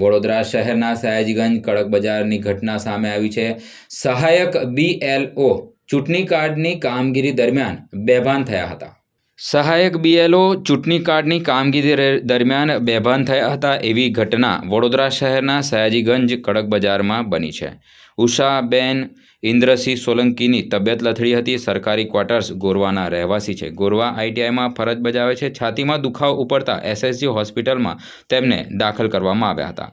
વડોદરા શહેરના સયાજીગંજ કડક બજારની ઘટના સામે આવી છે. સહાયક બીએલઓ ચૂંટણી કાર્ડની કામગીરી દરમિયાન બેભાન થયા હતા. સહાયક બીએલઓ ચૂંટણી કાર્ડની કામગીરી દરમિયાન બેભાન થયા હતા એવી ઘટના વડોદરા શહેરના સયાજીગંજ કડક બજારમાં બની છે. ઉષાબેન ઇન્દ્રસિંહ સોલંકીની તબિયત લથડી હતી. સરકારી ક્વાર્ટર્સ ગોરવાના રહેવાસી છે. ગોરવા આઈટીઆઈમાં ફરજ બજાવે છે. છાતીમાં દુખાવો ઉપડતા એસએસજી હોસ્પિટલમાં તેમને દાખલ કરવામાં આવ્યા હતા.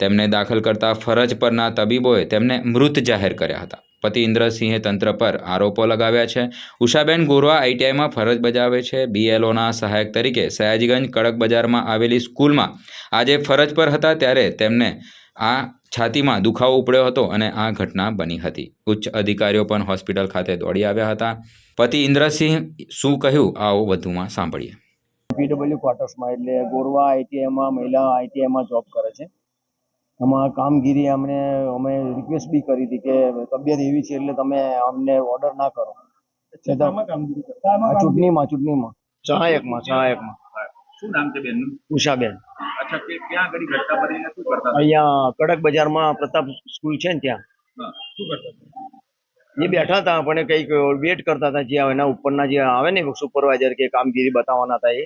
તેમને દાખલ કરતા ફરજ પરના તબીબોએ તેમને મૃત જાહેર કર્યા હતા. પતિ ઇન્દ્રસિંહે તંત્ર પર આરોપો લગાવ્યા છે. ઉષાબેન ગોરવા આઈટીઆઈમાં ફરજ બજાવે છે. બીએલઓના સહાયક તરીકે સયાજીગંજ કડક બજારમાં આવેલી સ્કૂલમાં આજે ફરજ પર હતા ત્યારે તેમને આ છાતીમાં દુખાવો ઉપડ્યો હતો અને આ ઘટના બની હતી. ઉચ્ચ અધિકારીઓ પણ હોસ્પિટલ ખાતે દોડી આવ્યા હતા. પતિ ઇન્દ્રસિંહ શું કહ્યું? આવો વધુમાં સાંભળીએ. પીડબ્લ્યુ ક્વાર્ટર્સમાં એટલે ગોરવા આઈટીઆઈમાં મહિલા આઈટીઆઈમાં જોબ કરે છે. એમાં કામગીરી અમને અમે રિક્વેસ્ટ બી કરી હતી કે તબિયત એવી છે એટલે તમે અમને ઓર્ડર ના કરો. ચૂંટણીમાં ચૂંટણીમાં. સહાયકમાં સહાયકમાં. શું નામ છે બેનનું? ઉષાબેન. અચ્છા કે ક્યાં આગળ ઘટના બનીને શું કરતા અહીંયા કડક બજારમાં પ્રતાપ સ્કૂલ છે ને ત્યાં. શું કરતા એ બેઠા હતા પણ કંઈક વેટ કરતા હતા જે એના ઉપરના જે આવે ને સુપરવાઇઝર કે કામગીરી બતાવવાના હતા એ.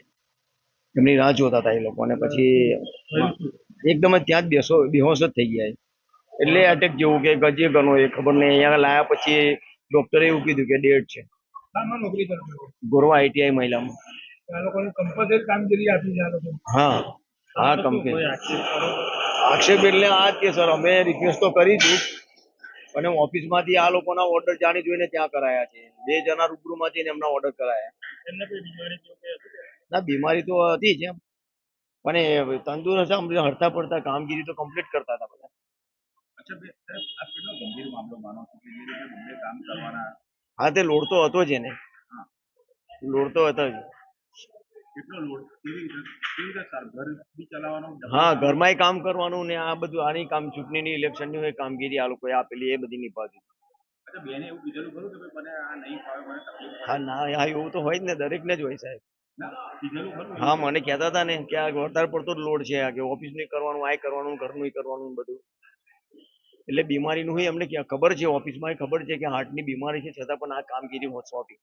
એમની રાહ જોતા હતા એ લોકોને પછી એકદમ જ ત્યાં જ બેસો બેહોશ જ થઈ ગયા એટલે અટેક જેવું કે ગજે ગણો એ ખબર નહીં. અહીંયા લાયા પછી ડોક્ટરે એવું કીધું કે ડેડ છે? ગોરવા આઈટીઆઈ મહિલામાં. હા. હા કંપની આક્ષેપ એટલે આ જ કે સર અમે રિક્વેસ્ટ તો કરી હતી અને ઓફિસમાંથી આ લોકોના ઓર્ડર જાણી જોઈને ત્યાં કરાયા છે. બે જણા રૂબરૂમાંથી એમના ઓર્ડર કરાયા? ના બીમારી તો હતી જ એમ. પણ એ તંદુરસ્ત આમ હડતા પડતા કામગીરી તો કમ્પ્લીટ કરતા હતા બધા. હા તે લોડ તો હતો જ એને. લોડ તો હતો જ. હા ઘરમાંય કામ કરવાનું ને આ બધું આની કામ ચૂંટણીની ઇલેક્શનની હોય કામગીરી આ લોકોએ આપેલી એ બધી નિભાવી? હા ના એવું તો હોય જ ને દરેકને જ હોય સાહેબ. ના હા, મને કહેતા હતા ને કે આ વધારે પડતો લોડ છે આ કે ઓફિસની કરવાનું આ કરવાનું, ઘરનું કરવાનું બધું. એટલે બીમારીનું હોય અમને ક્યાં ખબર છે, ઓફિસમાં ખબર છે કે હાર્ટની બીમારી છે, છતાં પણ આ કામગીરી સોંપી.